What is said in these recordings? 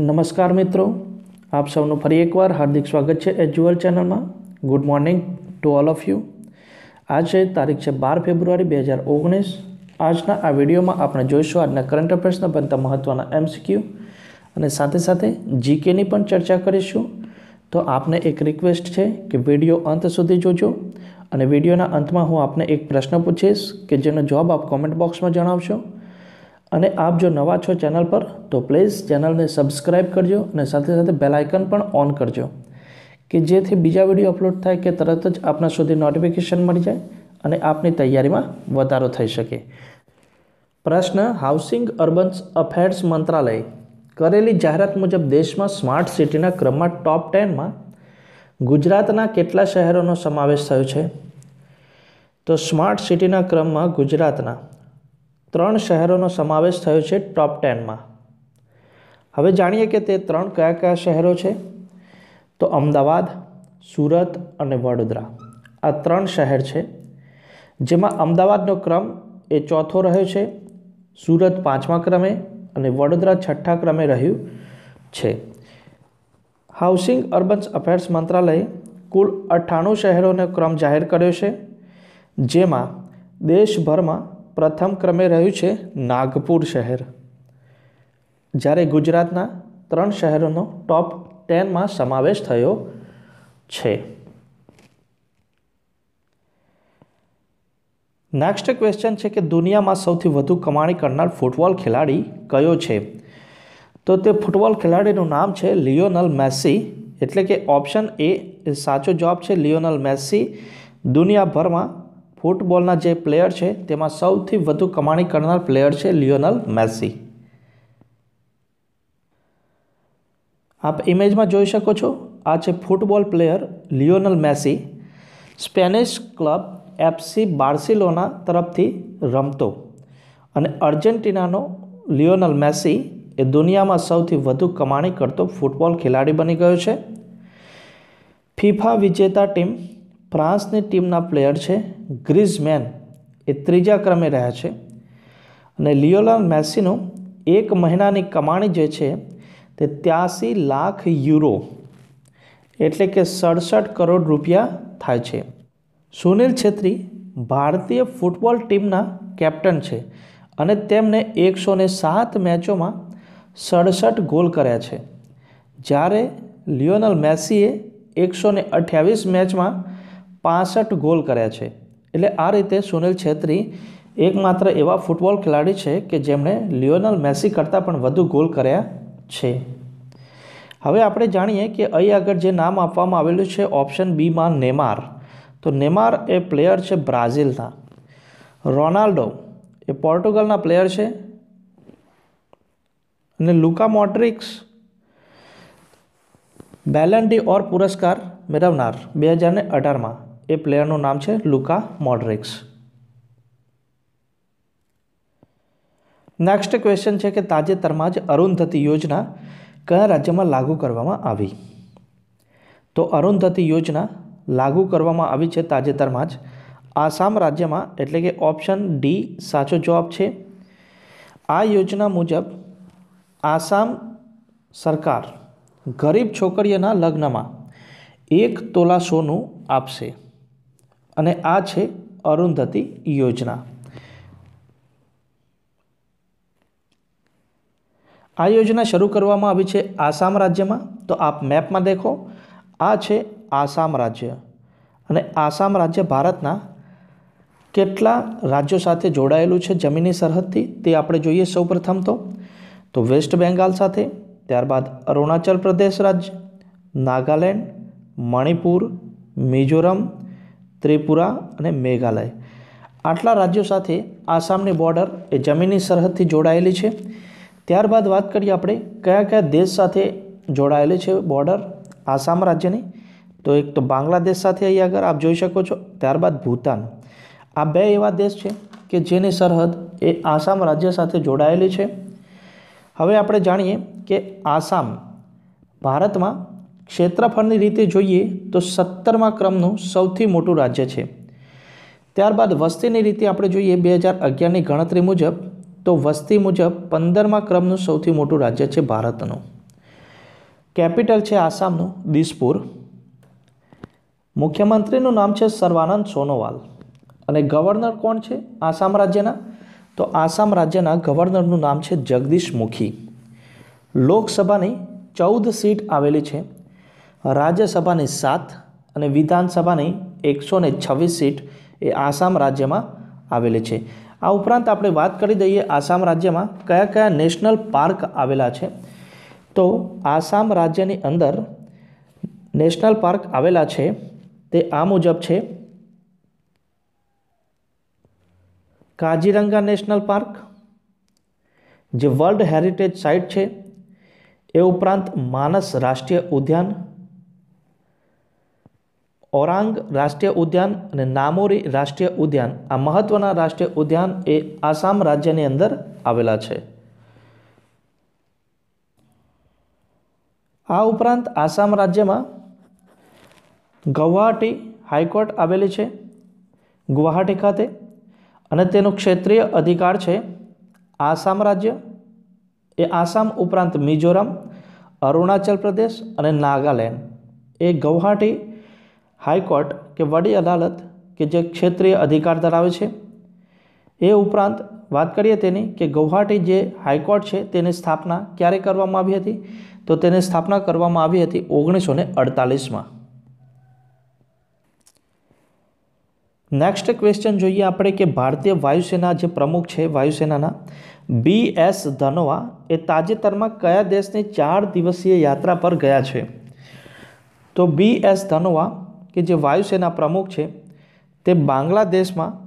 નમસ્કાર મિત્રો, આપ સૌનું ફરી એકવાર હાર્દિક સ્વાગત છે એજ્યુઅલ ચેનલમાં. Good morning to all of you આજે તારીખ છે બાર ફેબ્રુઆરી બે હજાર ઓગણીસ. આજના આ વિડીયોમાં આપણે જોઈશું આજના કરંટ અફેર્સના બનતા મહત્ત્વના એમસીક્યુ અને સાથે સાથે જીકેની પણ ચર્ચા કરીશું. તો આપને એક રિક્વેસ્ટ છે કે વીડિયો અંત સુધી જોજો અને વિડીયોના અંતમાં હું આપને એક પ્રશ્ન પૂછીશ કે જેનો જવાબ આપ કોમેન્ટ બોક્સમાં જણાવશો. અને આપ જો નવા છો ચેનલ પર, તો પ્લીઝ ચેનલને સબસ્ક્રાઈબ કરજો અને સાથે સાથે બેલ આઇકન પણ ઓન કરજો, કે જેથી બીજા વીડિયો અપલોડ થાય કે તરત જ આપના સુધી નોટિફિકેશન મળી જાય અને આપની તૈયારીમાં વધારો થઈ શકે. પ્રશ્ન, હાઉસિંગ અર્બન્સ અફેર્સ મંત્રાલય, કરેલી જાહેરાત મુજબ દેશમાં સ્માર્ટ સિટીના ક્રમમાં ટોપ ટેનમાં ગુજરાતના કેટલા શહેરોનો સમાવેશ થયો છે? તો સ્માર્ટ સિટીના ક્રમમાં ગુજરાતના ત્રણ શહેરોનો સમાવેશ થયો છે ટોપ ટેનમાં હવે જાણીએ કે તે ત્રણ કયા કયા શહેરો છે? તો અમદાવાદ, સુરત અને વડોદરા. આ ત્રણ શહેર છે, જેમાં અમદાવાદનો ક્રમ એ ચોથો રહ્યો છે, સુરત પાંચમા ક્રમે અને વડોદરા છઠ્ઠા ક્રમે રહ્યું છે. હાઉસિંગ અર્બન્સ અફેર્સ મંત્રાલયે કુલ અઠ્ઠાણું શહેરોનો ક્રમ જાહેર કર્યો છે, જેમાં દેશભરમાં પ્રથમ ક્રમે રહ્યું છે નાગપુર શહેર. જ્યારે ગુજરાતના ત્રણ શહેરોનો ટોપ ટેનમાં સમાવેશ થયો છે. નેક્સ્ટ ક્વેશ્ચન છે કે દુનિયામાં સૌથી વધુ કમાણી કરનાર ફૂટબોલ ખેલાડી કયો છે? તો તે ફૂટબોલ ખેલાડીનું નામ છે લિયોનલ મેસી એટલે કે ઓપ્શન એ સાચો જવાબ છે લિયોનલ મેસી દુનિયાભરમાં ફૂટબોલના જે પ્લેયર છે, તેમાં સૌથી વધુ કમાણી કરનાર પ્લેયર છે લિયોનલ મેસી આપ ઇમેજમાં જોઈ શકો છો, આ છે football player Lionel Messi Spanish club FC Barcelona તરફથી રમતો. અને અર્જેન્ટિનાનો લિયોનલ મેસી એ દુનિયામાં સૌથી વધુ કમાણી કરતો ફૂટબોલ ખેલાડી બની ગયો છે. ફિફા વિજેતા ટીમ ફ્રાન્સની ટીમના પ્લેયર છે, ગ્રીઝમેન. એ ત્રીજા ક્રમે રહ્યા છે. અને લિયોનલ મેસીનું એક મહિનાની કમાણી જે છે, તે ત્યાસી લાખ યુરો, એટલે કે સડસઠ કરોડ રૂપિયા થાય છે. સુનિલ છેત્રી ભારતીય ફૂટબોલ ટીમના કેપ્ટન છે અને તેમણે એકસો ને સાત મેચોમાં સડસઠ ગોલ કર્યા છે. જ્યારે લિયોનલ મેસીએ એકસો ને અઠ્યાવીસ મેચમાં પાસઠ ગોલ કર્યા છે. એટલે આ રીતે સુનિલ છેત્રી એકમાત્ર એવા ફૂટબોલ ખેલાડી છે કે જેમણે લિયોનલ મેસી કરતાં પણ વધુ ગોલ કર્યા છે. હવે આપણે જાણીએ કે અહીં આગળ જે નામ આપવામાં આવેલું છે ઓપ્શન બીમાં નેમાર. તો નેમાર એ પ્લેયર છે બ્રાઝિલના. રોનાલ્ડો એ પોર્ટુગલના પ્લેયર છે. અને લુકા મોટ્રિક્સ બેલેન્ડી ઓર પુરસ્કાર મેળવનાર બે હજાર ને અઢારમાં. એ પ્લેયરનું નામ છે લુકા મોડરિક્સ. નેક્સ્ટ ક્વેશ્ચન છે કે તાજેતરમાં જ અરુંધતી યોજના કયા રાજ્યમાં લાગુ કરવામાં આવી? તો અરુંધતી યોજના લાગુ કરવામાં આવી છે તાજેતરમાં જ. આસામ રાજ્યમાં એટલે કે ઓપ્શન ડી સાચો જવાબ છે. આ યોજના મુજબ આસામ સરકાર ગરીબ છોકરીઓના લગ્નમાં એક તોલા સોનું આપશે. અને આ છે અરુંધતી યોજના. આ યોજના શરૂ કરવામાં આવી છે આસામ રાજ્યમાં. તો આપ મેપમાં દેખો. આ છે આસામ રાજ્ય. અને આસામ રાજ્ય ભારતના કેટલા રાજ્યો સાથે જોડાયેલું છે જમીની સરહદથી તે આપણે જોઈએ સૌપ્રથમ તો. તો વેસ્ટ બેંગાલ સાથે, ત્યારબાદ અરુણાચલ પ્રદેશ રાજ્ય, નાગાલેન્ડ, મણિપુર, મિઝોરમ ત્રિપુરા અને મેઘાલય. આટલા રાજ્યો સાથે આસામની બોર્ડર એ જમીની સરહદથી જોડાયેલી છે. ત્યારબાદ વાત કરીએ આપણે કયા કયા દેશ સાથે જોડાયેલી છે બોર્ડર આસામ રાજ્યની? તો એક તો બાંગ્લાદેશ સાથે અહીં આગળ આપ જોઈ શકો છો. ત્યારબાદ ભૂતાન. આ બે એવા દેશ છે કે જેની સરહદ એ આસામ રાજ્ય સાથે જોડાયેલી છે. હવે આપણે જાણીએ કે આસામ ભારતમાં ક્ષેત્રફળની રીતે જોઈએ તો સત્તરમા ક્રમનું સૌથી મોટું રાજ્ય છે. ત્યારબાદ વસ્તીની રીતે આપણે જોઈએ બે હજાર અગિયારની ગણતરી મુજબ, તો વસ્તી મુજબ પંદરમા ક્રમનું સૌથી મોટું રાજ્ય છે ભારતનું. કેપિટલ છે આસામનું, દિસપુર. મુખ્યમંત્રીનું નામ છે સર્વાનંદ સોનોવાલ. અને ગવર્નર કોણ છે? આસામ રાજ્યના? તો આસામ રાજ્યના ગવર્નરનું નામ છે જગદીશ મુખી. લોકસભાની ચૌદ સીટ આવેલી છે. રાજ્યસભાની સાત અને વિધાનસભાની એકસો ને છવ્વીસ સીટ એ આસામ રાજ્યમાં આવેલી છે. આ ઉપરાંત આપણે વાત કરી દઈએ આસામ રાજ્યમાં કયા કયા નેશનલ પાર્ક આવેલા છે. તો આસામ રાજ્યની અંદર નેશનલ પાર્ક આવેલા છે તે આ મુજબ છે. કાજીરંગા નેશનલ પાર્ક, જે વર્લ્ડ હેરિટેજ સાઇટ છે, એ ઉપરાંત માનસ રાષ્ટ્રીય ઉદ્યાન ઓરાંગ રાષ્ટ્રીય ઉદ્યાન અને નામોરી રાષ્ટ્રીય ઉદ્યાન આ મહત્વના રાષ્ટ્રીય ઉદ્યાન એ આસામ રાજ્યની અંદર આવેલા છે. આ ઉપરાંત આસામ રાજ્યમાં ગુવાહાટી હાઈકોર્ટ આવેલી છે, ગુવાહાટી ખાતે અને તેનું ક્ષેત્રીય અધિકાર છે આસામ રાજ્ય. એ આસામ ઉપરાંત મિઝોરમ, અરુણાચલ પ્રદેશ અને નાગાલેન્ડ. એ ગુવાહાટી હાઈકોર્ટ કે વડી અદાલત કે જે ક્ષેત્રીય અધિકાર ધરાવે છે? એ ઉપરાંત વાત કરીએ તેની કે ગૌહાટી જે હાઈકોર્ટ છે તેની સ્થાપના ક્યારે કરવામાં આવી હતી? તો તેની સ્થાપના કરવામાં આવી હતી ઓગણીસો ને અડતાલીસમાં. નેક્સ્ટ ક્વેશ્ચન જોઈએ આપણે કે ભારતીય વાયુસેના જે પ્રમુખ છે વાયુસેનાના બી એસ ધનોવા એ તાજેતરમાં કયા દેશની ચાર દિવસીય યાત્રા પર ગયા છે? તો બી એસ ધનોવા કે જે વાયુસેના પ્રમુખ છે, તે બાંગ્લાદેશમાં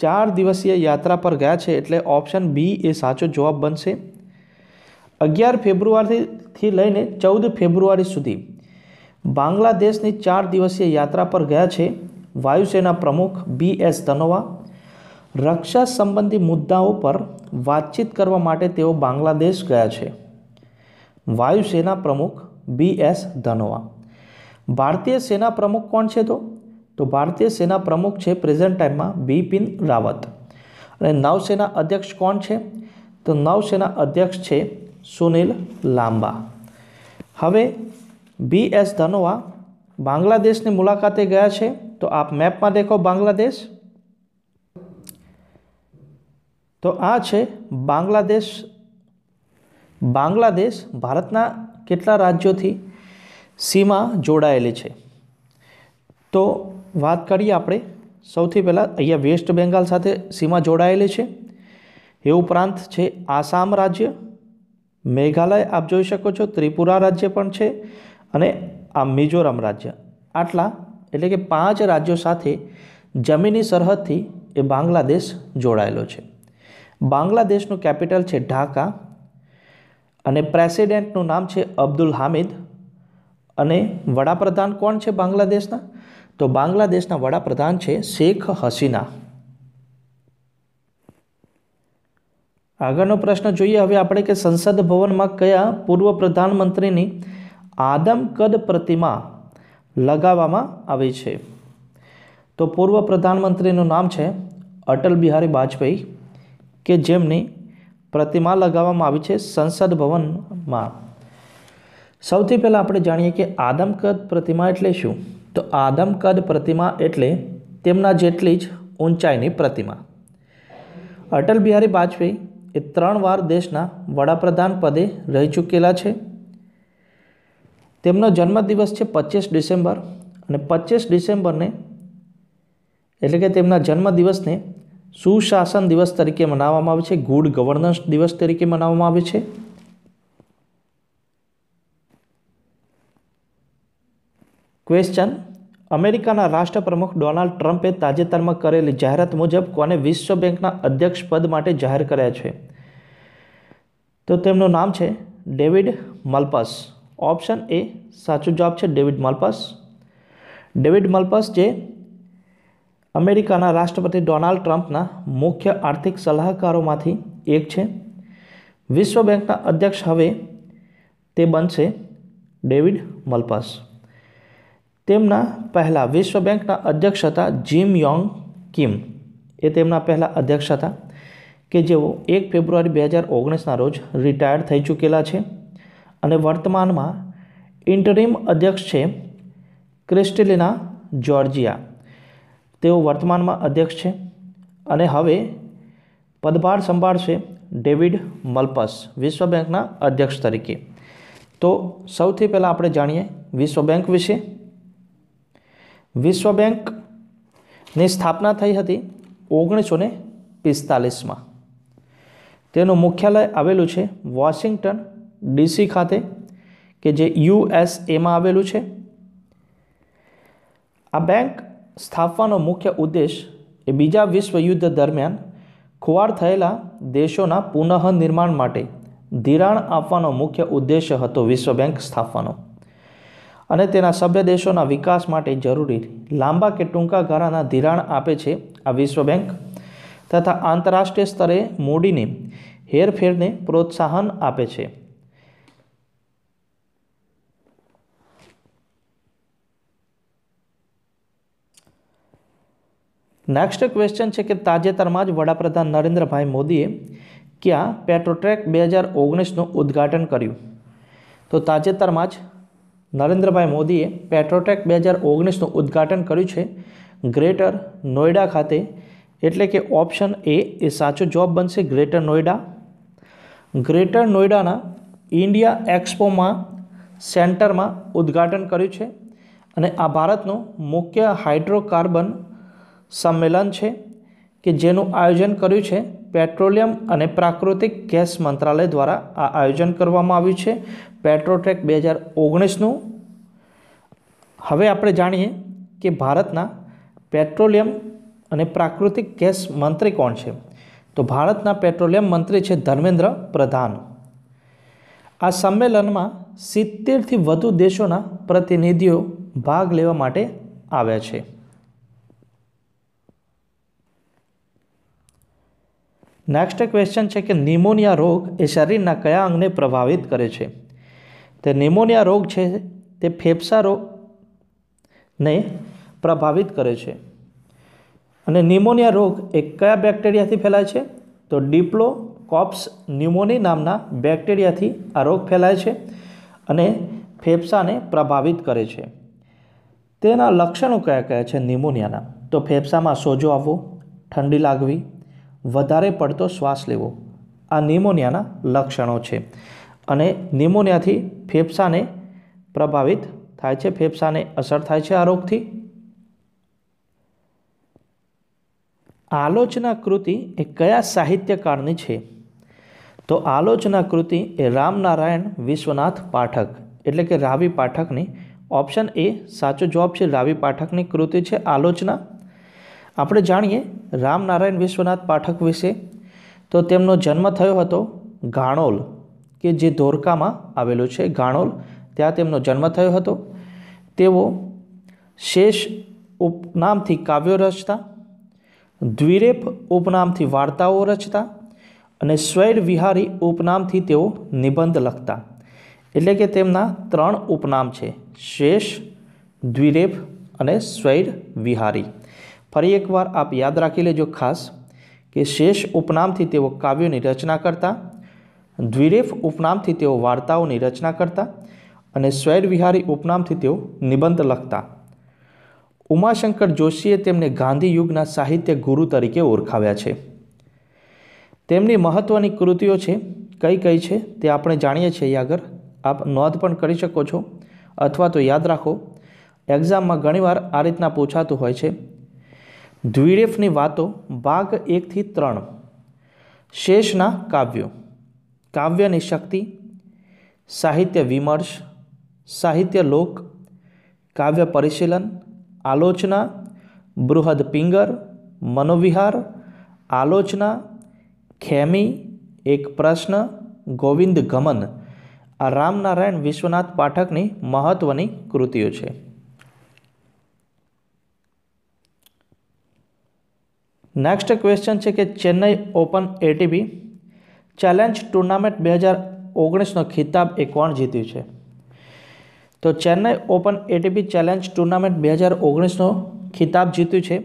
ચાર દિવસીય યાત્રા પર ગયા છે એટલે ઓપ્શન બી એ સાચો જવાબ બનશે. અગિયાર ફેબ્રુઆરીથી લઈને ચૌદ ફેબ્રુઆરી સુધી બાંગ્લાદેશની ચાર દિવસીય યાત્રા પર ગયા છે વાયુસેના પ્રમુખ બી એસ ધનોવા. રક્ષા સંબંધી મુદ્દાઓ પર વાતચીત કરવા માટે તેઓ બાંગ્લાદેશ ગયા છે. વાયુસેના પ્રમુખ બી એસ ધનોવા. ભારતીય સેના પ્રમુખ કોણ છે તો? તો ભારતીય સેના પ્રમુખ છે પ્રેઝન્ટ ટાઈમમાં બિપિન રાવત. અને નૌસેના અધ્યક્ષ કોણ છે? તો નૌસેના અધ્યક્ષ છે સુનિલ લાંબા. હવે બી એસ ધનોવા બાંગ્લાદેશની મુલાકાતે ગયા છે. તો આપ મેપમાં દેખો બાંગ્લાદેશ. તો આ છે બાંગ્લાદેશ. બાંગ્લાદેશ ભારતના કેટલા રાજ્યોથી સીમા જોડાયેલી છે. તો વાત કરીએ આપણે. સૌથી પહેલાં અહીંયા વેસ્ટ બેંગાલ સાથે સીમા જોડાયેલી છે. એ ઉપરાંત છે આસામ રાજ્ય. મેઘાલય આપ જોઈ શકો છો, ત્રિપુરા રાજ્ય પણ છે અને આ મિઝોરમ રાજ્ય. આટલા એટલે કે પાંચ રાજ્યો સાથે જમીની સરહદથી એ બાંગ્લાદેશ જોડાયેલો છે. બાંગ્લાદેશનું કેપિટલ છે ઢાકા અને પ્રેસિડેન્ટનું નામ છે અબ્દુલ હામિદ. અને વડાપ્રધાન કોણ છે બાંગ્લાદેશના? તો બાંગ્લાદેશના વડાપ્રધાન છે શેખ હસીના. આગળનો પ્રશ્ન જોઈએ, હવે આપણે કે સંસદ ભવનમાં કયા પૂર્વ પ્રધાનમંત્રીની આદમકદ પ્રતિમા લગાવવામાં આવી છે? તો પૂર્વ પ્રધાનમંત્રીનું નામ છે અટલ બિહારી વાજપેયી, કે જેમની પ્રતિમા લગાવવામાં આવી છે સંસદ ભવનમાં. સૌથી પહેલાં આપણે જાણીએ કે આદમકદ પ્રતિમા એટલે શું? તો આદમકદ પ્રતિમા એટલે તેમના જેટલી જ ઊંચાઈની પ્રતિમા. અટલ બિહારી વાજપેયી એ ત્રણ વાર દેશના વડાપ્રધાન પદે રહી ચૂકેલા છે. તેમનો જન્મદિવસ છે પચીસ ડિસેમ્બર અને પચીસ ડિસેમ્બરને એટલે કે તેમના જન્મદિવસને સુશાસન દિવસ તરીકે મનાવવામાં આવે છે, ગુડ ગવર્નન્સ દિવસ તરીકે મનાવવામાં આવે છે. ક્વેશ્ચન અમેરિકાના રાષ્ટ્રપ્રમુખ ડોનાલ્ડ ટ્રમ્પે તાજેતરમાં કરેલી જાહેરાત મુજબ કોને વિશ્વ બેંકના અધ્યક્ષ પદ માટે જાહેર કર્યા છે? તો તેમનું નામ છે ડેવિડ મલ્પસ. ઓપ્શન એ સાચો જવાબ છે ડેવિડ મલ્પસ. ડેવિડ મલ્પસ જે અમેરિકાના રાષ્ટ્રપતિ ડોનાલ્ડ ટ્રમ્પના મુખ્ય આર્થિક સલાહકારોમાંથી એક છે. વિશ્વ બેંકના અધ્યક્ષ હવે તે બનશે ડેવિડ મલ્પસ. તેમના પહેલાં વિશ્વ બેંકના અધ્યક્ષ હતા જીમ યોંગ કિમ. એ તેમના પહેલાં અધ્યક્ષ હતા કે જેઓ એક ફેબ્રુઆરી બે હજાર ઓગણીસના રોજ રિટાયર્ડ થઈ ચૂકેલા છે અને વર્તમાનમાં ઇન્ટરિમ અધ્યક્ષ છે ક્રિસ્ટેલિના જોર્જિયા તેઓ વર્તમાનમાં અધ્યક્ષ છે અને હવે પદભાર સંભાળશે ડેવિડ મલ્પસ, વિશ્વ બેંકના અધ્યક્ષ તરીકે. તો સૌથી પહેલાં આપણે જાણીએ વિશ્વ બેંક વિશે. વિશ્વ બેંકની સ્થાપના થઈ હતી ઓગણીસો ને પિસ્તાલીસમાં. તેનું મુખ્યાલય આવેલું છે વોશિંગ્ટન ડીસી ખાતે, કે જે યુએસએમાં આવેલું છે. આ બેંક સ્થાપવાનો મુખ્ય ઉદ્દેશ એ બીજા વિશ્વ યુદ્ધ દરમિયાન ખુવાર થયેલા દેશોના પુનઃનિર્માણ માટે ધિરાણ આપવાનો મુખ્ય ઉદ્દેશ્ય હતો વિશ્વ બેંક સ્થાપવાનો. અને તેના સભ્ય દેશોના વિકાસ માટે જરૂરી લાંબા કે ટૂંકા ગાળાના ધિરાણ આપે છે આ વિશ્વ બેંક તથા આંતરરાષ્ટ્રીય સ્તરે મૂડીને હેરફેરને પ્રોત્સાહન આપે છે. નેક્સ્ટ ક્વેશ્ચન છે કે તાજેતરમાં જ વડાપ્રધાન નરેન્દ્રભાઈ મોદીએ ક્યાં પેટ્રોટ્રેક બે હજાર ઓગણીસનું ઉદ્ઘાટન કર્યું? તો તાજેતરમાં જ નરેન્દ્રભાઈ મોદીએ પેટ્રોટેક બે હજાર ઓગણીસનું ઉદ્ઘાટન કર્યું છે. ગ્રેટર નોઈડા ખાતે. એટલે કે ઓપ્શન એ એ સાચો જોબ બનશે ગ્રેટર નોઈડા ગ્રેટર નોઈડાના ઇન્ડિયા એક્સપોમાં સેન્ટરમાં ઉદ્ઘાટન કર્યું છે. અને આ ભારતનું મુખ્ય હાઇડ્રોકાર્બન સંમેલન છે કે જેનું આયોજન કર્યું છે. પેટ્રોલિયમ અને પ્રાકૃતિક ગેસ મંત્રાલય દ્વારા આ આયોજન કરવામાં આવ્યું છે. પેટ્રોટેક બે હજાર ઓગણીસનું હવે આપણે જાણીએ કે ભારતના પેટ્રોલિયમ અને પ્રાકૃતિક ગેસ મંત્રી કોણ છે? તો ભારતના પેટ્રોલિયમ મંત્રી છે ધર્મેન્દ્ર પ્રધાન. આ સંમેલનમાં સિત્તેરથી વધુ દેશોના પ્રતિનિધિઓ ભાગ લેવા માટે આવ્યા છે. નેક્સ્ટ ક્વેશ્ચન છે કે નિમોનિયા રોગ એ શરીરના કયા અંગને પ્રભાવિત કરે છે? તે નિમોનિયા રોગ છે, તે ફેફસા રોગને પ્રભાવિત કરે છે. અને નિમોનિયા રોગ એ કયા બેક્ટેરિયાથી ફેલાય છે? તો ડિપ્લો કોપ્સ ન્યુમોની નામના બેક્ટેરિયાથી આ રોગ ફેલાય છે અને ફેફસાને પ્રભાવિત કરે છે. તેના લક્ષણો કયા કયા છે નિમોનિયાના તો ફેફસામાં સોજો આવવો, ઠંડી લાગવી વધારે પડતો શ્વાસ લેવો. આ નિમોનિયાના લક્ષણો છે. અને નિમોનિયાથી ફેફસાને પ્રભાવિત થાય છે. ફેફસાને અસર થાય છે આ રોગથી. આલોચના કૃતિ એ કયા સાહિત્યકારની છે? તો આલોચના કૃતિ એ રામનારાયણ વિશ્વનાથ પાઠક, એટલે કે રાવી પાઠકની. ઓપ્શન એ સાચો જવાબ છે. રાવી પાઠકની કૃતિ છે આલોચના. આપણે જાણીએ રામનારાયણ વિશ્વનાથ પાઠક વિશે. તો તેમનો જન્મ થયો હતો ગાણોલ, કે જે ધોરકામાં આવેલું છે ગાણોલ. ત્યાં તેમનો જન્મ થયો હતો. તેઓ શેષ ઉપનામથી કાવ્યો રચતા, દ્વિરેપ ઉપનામથી વાર્તાઓ રચતા અને સ્વૈર વિહારી ઉપનામથી તેઓ નિબંધ લખતા. એટલે કે તેમના ત્રણ ઉપનામ છે, શેષ, દ્વિરેપ અને સ્વૈર વિહારી. ફરી એકવાર આપ યાદ રાખી લેજો ખાસ કે શેષ ઉપનામથી તેઓ કાવ્યોની રચના કરતા, દ્વિરેફ ઉપનામથી તેઓ વાર્તાઓની રચના કરતા અને વિહારી ઉપનામથી તેઓ નિબંધ લખતા. ઉમાશંકર જોશીએ તેમને ગાંધી યુગના સાહિત્ય ગુરુ તરીકે ઓળખાવ્યા છે. તેમની મહત્ત્વની કૃતિઓ છે, કઈ કઈ છે તે આપણે જાણીએ છીએ. આગળ આપ નોંધ પણ કરી શકો છો અથવા તો યાદ રાખો, એક્ઝામમાં ઘણીવાર આ રીતના પૂછાતું હોય છે દ્વિરેફની વાતો ભાગ એકથી ત્રણ. શેષના કાવ્યો. કાવ્યની શક્તિ, સાહિત્ય વિમર્શ, સાહિત્ય લોક, કાવ્ય પરિશીલન, આલોચના, બૃહદ પિંગર, મનોવિહાર, આલોચના, ખેમી, એક પ્રશ્ન, ગોવિંદ ગમન. આ રામનારાયણ વિશ્વનાથ પાઠકની મહત્ત્વની કૃતિઓ છે. નેક્સ્ટ ક્વેશ્ચન છે કે Chennai open ATP challenge tournament બે હજાર ઓગણીસનો ખિતાબ એ કોણ જીત્યું છે? તો Chennai open ATP challenge tournament બે હજાર ઓગણીસનો ખિતાબ જીત્યું છે.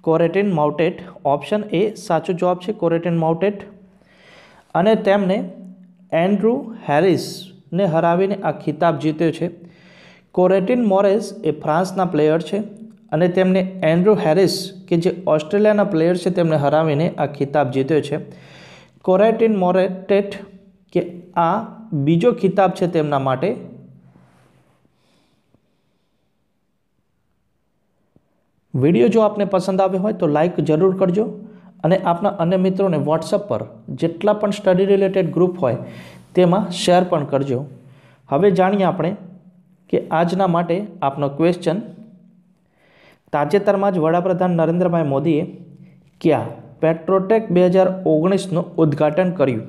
કોરેટિન માઉટેટ ઓપ્શન એ, સાચો જવાબ છે કોરેટિન માઉટેટ. અને તેમને એન્ડ્રુ હેરિસને હરાવીને આ ખિતાબ જીત્યો છે. કોરેટિન મોરેસ એ ફ્રાન્સના પ્લેયર છે. અને તેમને એન્ડ્રુ હેરિસ, કે જે ઓસ્ટ્રેલિયાના પ્લેયર છે, તેમને હરાવીને આ ખિતાબ જીત્યો છે. કોરેટિન મોરેટેટ, કે આ બીજો ખિતાબ છે તેમના માટે. વીડિયો જો આપને પસંદ આવ્યો હોય તો લાઈક જરૂર કરજો અને આપના અન્ય મિત્રોને વોટ્સઅપ પર જેટલા પણ સ્ટડી રિલેટેડ ગ્રુપ હોય તેમાં શેર પણ કરજો. હવે જાણીએ આપણે કે આજના માટે આપનો ક્વેશ્ચન તાજેતરમાં જ વડાપ્રધાન નરેન્દ્રભાઈ મોદીએ ક્યાં પેટ્રોટેક બે હજાર ઓગણીસનું ઉદ્ઘાટન કર્યું.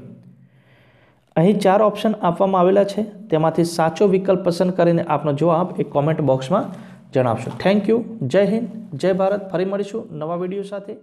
અહીં ચાર ઓપ્શન આપવામાં આવેલા છે. તેમાંથી સાચો વિકલ્પ પસંદ કરીને આપનો જવાબ એ કોમેન્ટ બોક્સમાં જણાવશો. થેન્ક યુ જય હિન્દ. જય ભારત. ફરી મળીશું નવા વીડિયો સાથે.